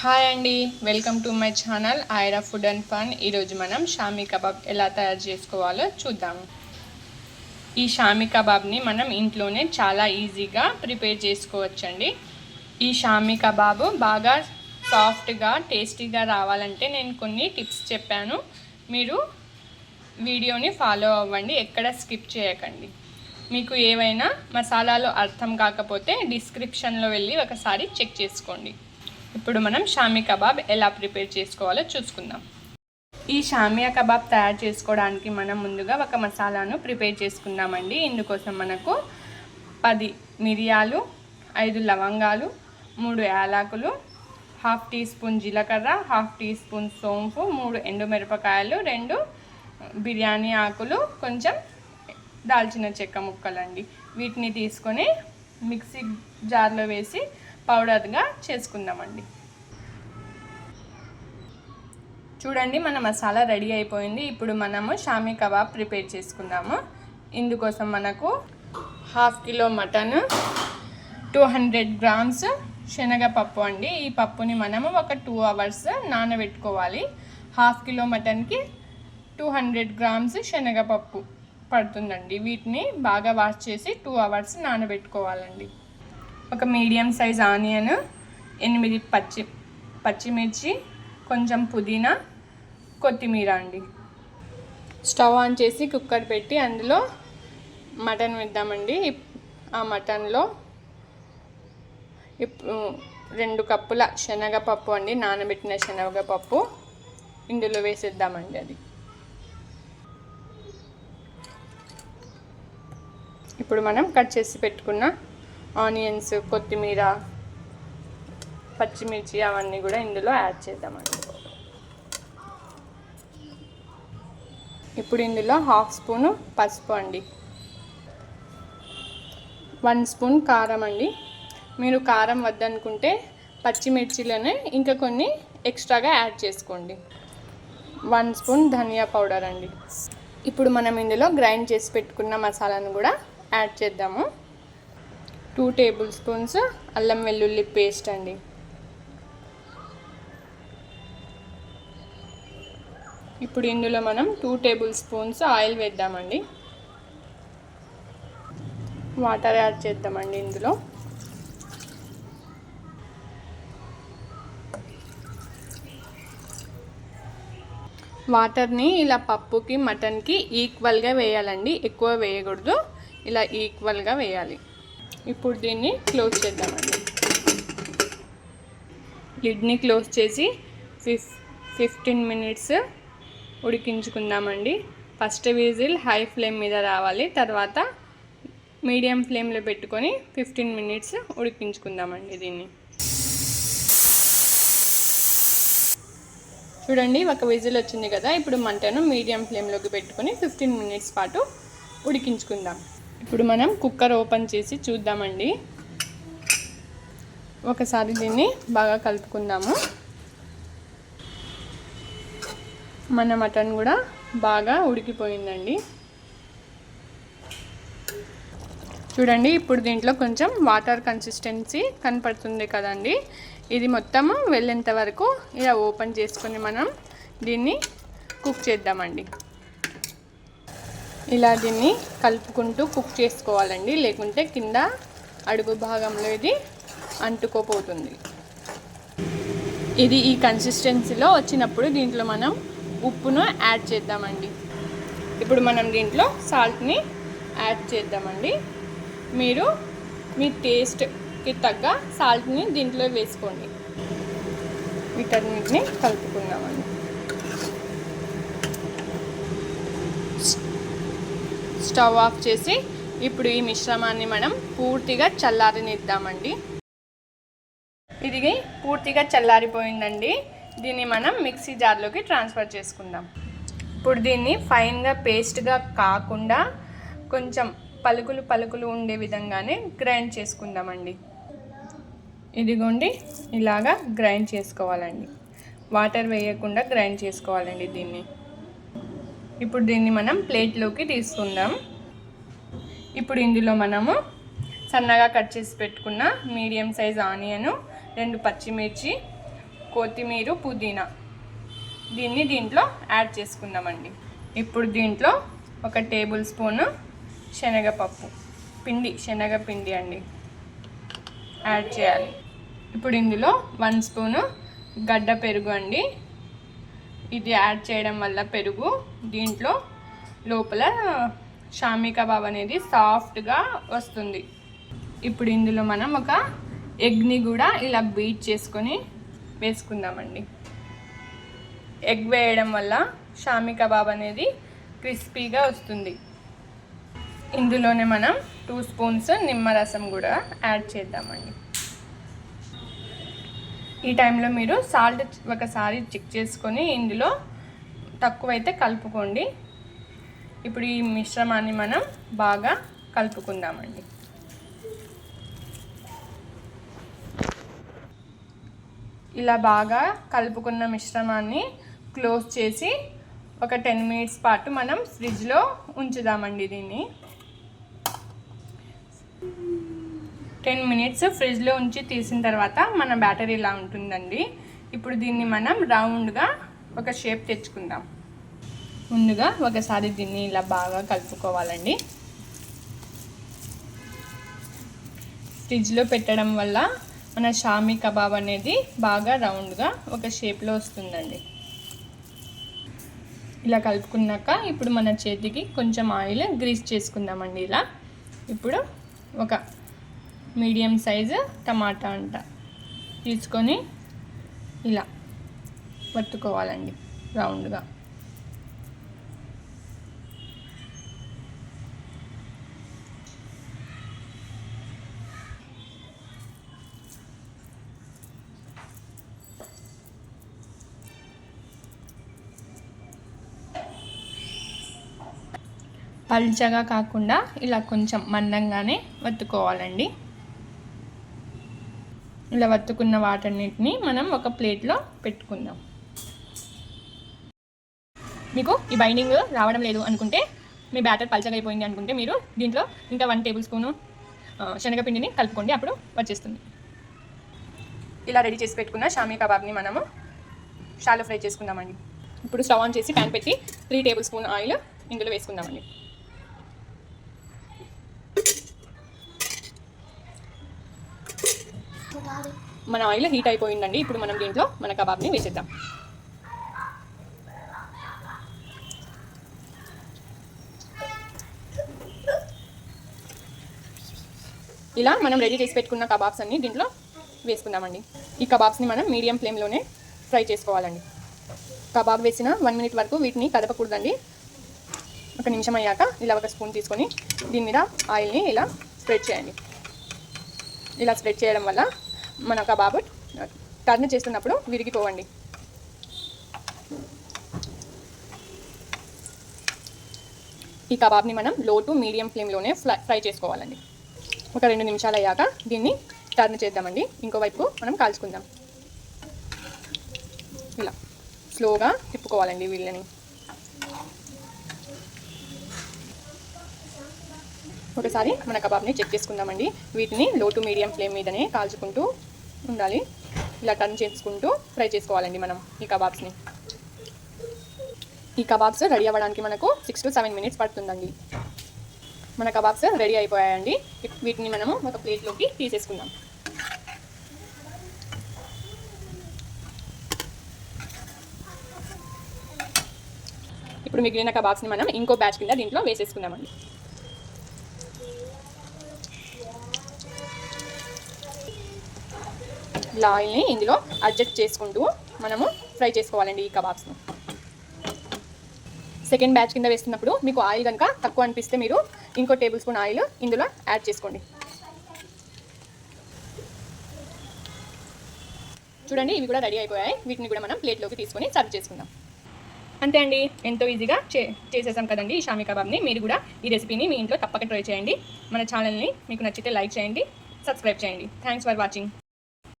Hi అండి welcome to my channel Aira food and fun ఈరోజు మనం షామీ కబాబ్ ఎలా తయారు చేసుకోవాలో చూద్దాము ఈ షామీ కబాబ్ని మనం ఇంట్లోనే చాలా ఈజీగా ప్రిపేర్ చేసుకోవచ్చండి. ఈ షామీ కబాబు బాగా సాఫ్ట్గా టేస్టీగా రావాలంటే నేను కొన్ని టిప్స్ చెప్పాను. మీరు వీడియోని ఫాలో అవ్వండి ఎక్కడ స్కిప్ చేయకండి. మీకు ఏవైనా మసాలాలు అర్థం కాకపోతే డిస్క్రిప్షన్లో వెళ్ళి ఒకసారి చెక్ చేసుకోండి. ఇప్పుడు మనం షామీ కబాబ్ ఎలా ప్రిపేర్ చేసుకోవాలో చూసుకుందాం. ఈ షామియా కబాబ్ తయారు చేసుకోవడానికి మనం ముందుగా ఒక మసాలాను ప్రిపేర్ చేసుకుందామండి. ఇందుకోసం మనకు పది మిరియాలు ఐదు లవంగాలు మూడు యాలకులు హాఫ్ టీ స్పూన్ జీలకర్ర హాఫ్ టీ స్పూన్ సోంపు మూడు ఎండుమిరపకాయలు రెండు బిర్యానీ ఆకులు కొంచెం దాల్చిన చెక్క ముక్కలండి. వీటిని తీసుకొని మిక్సీ జార్లో వేసి పౌడర్గా చేసుకుందామండి. చూడండి మన మసాలా రెడీ అయిపోయింది. ఇప్పుడు మనము షామీ కబాబ్ ప్రిపేర్ చేసుకుందాము. ఇందుకోసం మనకు half kilo mutton two hundred grams శనగపప్పు అండి. ఈ పప్పుని మనము ఒక టూ అవర్స్ నానబెట్టుకోవాలి. హాఫ్ కిలో మటన్కి టూ హండ్రెడ్ గ్రామ్స్ శనగపప్పు పడుతుందండి. వీటిని బాగా వాష్ చేసి టూ అవర్స్ నానబెట్టుకోవాలండి. ఒక మీడియం సైజ్ ఆనియన్ ఎనిమిది పచ్చి పచ్చిమిర్చి కొంచెం పుదీనా కొత్తిమీర అండి. స్టవ్ ఆన్ చేసి కుక్కర్ పెట్టి అందులో మటన్ వేద్దామండి. ఆ మటన్లో ఇప్పుడు రెండు కప్పుల శనగపప్పు అండి. నానబెట్టిన శనగపప్పు ఇందులో వేసేద్దామండి అది. ఇప్పుడు మనం కట్ చేసి పెట్టుకున్న ఆనియన్స్ కొత్తిమీర పచ్చిమిర్చి అవన్నీ కూడా ఇందులో యాడ్ చేద్దామండి. ఇప్పుడు ఇందులో హాఫ్ స్పూను పసుపు అండి. వన్ స్పూన్ కారం అండి. మీరు కారం వద్దనుకుంటే పచ్చిమిర్చిలోనే ఇంకా కొన్ని ఎక్స్ట్రాగా యాడ్ చేసుకోండి. వన్ స్పూన్ ధనియా పౌడర్ అండి. ఇప్పుడు మనం ఇందులో గ్రైండ్ చేసి పెట్టుకున్న మసాలాను కూడా యాడ్ చేద్దాము. టూ టేబుల్ స్పూన్స్ అల్లం వెల్లుల్లి పేస్ట్ అండి. ఇప్పుడు ఇందులో మనం టూ టేబుల్ స్పూన్స్ ఆయిల్ వేద్దామండి. వాటర్ యాడ్ చేద్దామండి ఇందులో. వాటర్ని ఇలా పప్పుకి మటన్కి ఈక్వల్గా వేయాలండి. ఎక్కువ వేయకూడదు. ఇలా ఈక్వల్గా వేయాలి. ఇప్పుడు దీన్ని క్లోజ్ చేద్దామండి. లిడ్ని క్లోజ్ చేసి ఫిఫ్ ఫిఫ్టీన్ మినిట్స్ ఉడికించుకుందామండి. ఫస్ట్ విజిల్ హై ఫ్లేమ్ మీద రావాలి. తర్వాత మీడియం ఫ్లేమ్లో పెట్టుకొని ఫిఫ్టీన్ మినిట్స్ ఉడికించుకుందామండి దీన్ని. చూడండి ఒక విజిల్ వచ్చింది కదా ఇప్పుడు మంటను మీడియం ఫ్లేమ్లోకి పెట్టుకొని ఫిఫ్టీన్ మినిట్స్ పాటు ఉడికించుకుందాం. ఇప్పుడు మనం కుక్కర్ ఓపెన్ చేసి చూద్దామండి. ఒకసారి దీన్ని బాగా కలుపుకుందాము. మన మటన్ కూడా బాగా ఉడికిపోయిందండి. చూడండి ఇప్పుడు దీంట్లో కొంచెం వాటర్ కన్సిస్టెన్సీ కనపడుతుంది కదండి. ఇది మొత్తము వెళ్ళేంత వరకు ఇలా ఓపెన్ చేసుకొని మనం దీన్ని కుక్ చేద్దామండి. ఇలా దీన్ని కలుపుకుంటూ కుక్ చేసుకోవాలండి. లేకుంటే కింద అడుగు భాగంలో ఇది అంటుకోపోతుంది. ఇది ఈ కన్సిస్టెన్సీలో వచ్చినప్పుడు దీంట్లో మనం ఉప్పును యాడ్ చేద్దామండి. ఇప్పుడు మనం దీంట్లో సాల్ట్ని యాడ్ చేద్దామండి. మీరు మీ టేస్ట్కి తగ్గ సాల్ట్ని దీంట్లో వేసుకోండి. వీటన్నిటిని కలుపుకుందామండి. స్టవ్ ఆఫ్ చేసి ఇప్పుడు ఈ మిశ్రమాన్ని మనం పూర్తిగా చల్లారనిద్దామండి. ఇది పూర్తిగా చల్లారిపోయిందండి. దీన్ని మనం మిక్సీ జార్లోకి ట్రాన్స్ఫర్ చేసుకుందాం. ఇప్పుడు దీన్ని ఫైన్గా పేస్ట్గా కాకుండా కొంచెం పలుకులు పలుకులు ఉండే విధంగానే గ్రైండ్ చేసుకుందామండి. ఇదిగోండి ఇలాగా గ్రైండ్ చేసుకోవాలండి. వాటర్ వేయకుండా గ్రైండ్ చేసుకోవాలండి దీన్ని. ఇప్పుడు దీన్ని మనం ప్లేట్లోకి తీసుకుందాం. ఇప్పుడు ఇందులో మనము సన్నగా కట్ చేసి పెట్టుకున్న మీడియం సైజ్ ఆనియను రెండు పచ్చిమిర్చి కొత్తిమీర పుదీనా దీన్ని దీంట్లో యాడ్ చేసుకుందామండి. ఇప్పుడు దీంట్లో ఒక టేబుల్ స్పూను శనగపప్పు పిండి శనగపిండి అండి. యాడ్ చేయాలి. ఇప్పుడు ఇందులో వన్ స్పూను గడ్డ పెరుగు అండి. ఇది యాడ్ చేయడం వల్ల పెరుగు దీంట్లో లోపల షామీ కబాబ్ అనేది సాఫ్ట్గా వస్తుంది. ఇప్పుడు ఇందులో మనం ఒక ఎగ్ని కూడా ఇలా బీట్ చేసుకొని వేసుకుందామండి. ఎగ్ వేయడం వల్ల షామీ కబాబ్ అనేది క్రిస్పీగా వస్తుంది. ఇందులోనే మనం టూ స్పూన్స్ నిమ్మరసం కూడా యాడ్ చేద్దామండి. ఈ టైంలో మీరు సాల్ట్ ఒకసారి చెక్ చేసుకొని ఇందులో తక్కువైతే కలుపుకోండి. ఇప్పుడు ఈ మిశ్రమాన్ని మనం బాగా కలుపుకుందామండి. ఇలా బాగా కలుపుకున్న మిశ్రమాన్ని క్లోజ్ చేసి ఒక టెన్ మినిట్స్ పాటు మనం ఫ్రిడ్జ్లో ఉంచుదామండి దీన్ని. టెన్ మినిట్స్ ఫ్రిడ్జ్లో ఉంచి తీసిన తర్వాత మన బ్యాటరీ ఇలా ఉంటుందండి. ఇప్పుడు దీన్ని మనం రౌండ్గా ఒక షేప్ తెచ్చుకుందాం. ముందుగా ఒకసారి దీన్ని ఇలా బాగా కలుపుకోవాలండి. ఫ్రిడ్జ్లో పెట్టడం వల్ల మన షామీ కబాబ్ అనేది బాగా రౌండ్గా ఒక షేప్లో వస్తుందండి. ఇలా కలుపుకున్నాక ఇప్పుడు మన చేతికి కొంచెం ఆయిల్ గ్రీస్ చేసుకుందామండి ఇలా. ఇప్పుడు ఒక మీడియం సైజు టమాటా అంట. తీసుకొని ఇలా వత్తుకోవాలండి రౌండ్గా. పల్చగా కాకుండా ఇలా కొంచెం మందంగానే వత్తుకోవాలండి ఇలా వత్తుకున్న వాటన్నిటిని మనం ఒక ప్లేట్లో పెట్టుకుందాం. మీకు ఈ బైండింగ్ రావడం లేదు అనుకుంటే మీ బ్యాటర్ పలచగైపోయింది అయిపోయింది అనుకుంటే మీరు దీంట్లో ఇంకా వన్ టేబుల్ స్పూను శనగపిండిని కలుపుకోండి అప్పుడు వచ్చేస్తుంది. ఇలా రెడీ చేసి పెట్టుకున్న షామీ కబాబ్ని మనము షాలో ఫ్రై చేసుకుందామండి. ఇప్పుడు స్టవ్ ఆన్ చేసి ప్యాన్ పెట్టి త్రీ టేబుల్ స్పూన్ ఆయిల్ ఇందులో వేసుకుందామండి. మన ఆయిల్ హీట్ అయిపోయిందండి. ఇప్పుడు మనం దీంట్లో మన కబాబ్ని వేసేద్దాం. ఇలా మనం రెడీ చేసి పెట్టుకున్న కబాబ్స్ అన్ని దీంట్లో వేసుకుందామండి. ఈ కబాబ్స్ని మనం మీడియం ఫ్లేమ్లోనే ఫ్రై చేసుకోవాలండి. కబాబ్ వేసిన వన్ మినిట్ వరకు వీటిని కదపకూడదండి. ఒక నిమిషం అయ్యాక ఇలా ఒక స్పూన్ తీసుకొని దీని మీద ఆయిల్ని ఇలా స్ప్రెడ్ చేయండి. ఇలా స్ప్రెడ్ చేయడం వల్ల మన కబాబ్ టర్న్ చేస్తున్నప్పుడు విరిగిపోవండి. ఈ కబాబ్ని మనం లో టు మీడియం ఫ్లేమ్లోనే ఫ్రై ఫ్రై చేసుకోవాలండి. ఒక రెండు నిమిషాలు అయ్యాక దీన్ని టర్న్ చేద్దామండి. ఇంకో వైపు మనం కాల్చుకుందాం. ఇలా స్లోగా తిప్పుకోవాలండి వీళ్ళని. ఒకసారి మన కబాబ్ని చెక్ చేసుకుందామండి. వీటిని లో టు మీడియం ఫ్లేమ్ మీదనే కాల్చుకుంటూ ఉండాలి. ఇలా టర్న్ చేసుకుంటూ ఫ్రై చేసుకోవాలండి మనం ఈ కబాబ్స్ని. ఈ కబాబ్స్ రెడీ అవ్వడానికి మనకు సిక్స్ టు సెవెన్ మినిట్స్ పడుతుందండి. మన కబాబ్స్ రెడీ అయిపోయాయండి. వీటిని మనము ఒక ప్లేట్లోకి తీసేసుకుందాం. ఇప్పుడు మిగిలిన కబాబ్స్ని మనం ఇంకో బ్యాచ్ కింద దీంట్లో వేసేసుకుందామండి. ఇలా ఆయిల్ని ఇందులో అడ్జస్ట్ చేసుకుంటూ మనము ఫ్రై చేసుకోవాలండి ఈ కబాబ్స్ని. సెకండ్ బ్యాచ్ కింద వేస్తున్నప్పుడు మీకు ఆయిల్ కనుక తక్కువ అనిపిస్తే మీరు ఇంకో టేబుల్ స్పూన్ ఆయిల్ ఇందులో యాడ్ చేసుకోండి. చూడండి ఇవి కూడా రెడీ అయిపోయాయి. వీటిని కూడా మనం ప్లేట్లోకి తీసుకొని సర్వ్ చేసుకుందాం. అంతే అండి. ఎంతో ఈజీగా చే చేసేసాం కదండి ఈ షామీ కబాబ్ని. మీరు కూడా ఈ రెసిపీని మీ ఇంట్లో తప్పక ట్రై చేయండి. మన ఛానల్ని మీకు నచ్చితే లైక్ చేయండి సబ్స్క్రైబ్ చేయండి. Thanks for watching.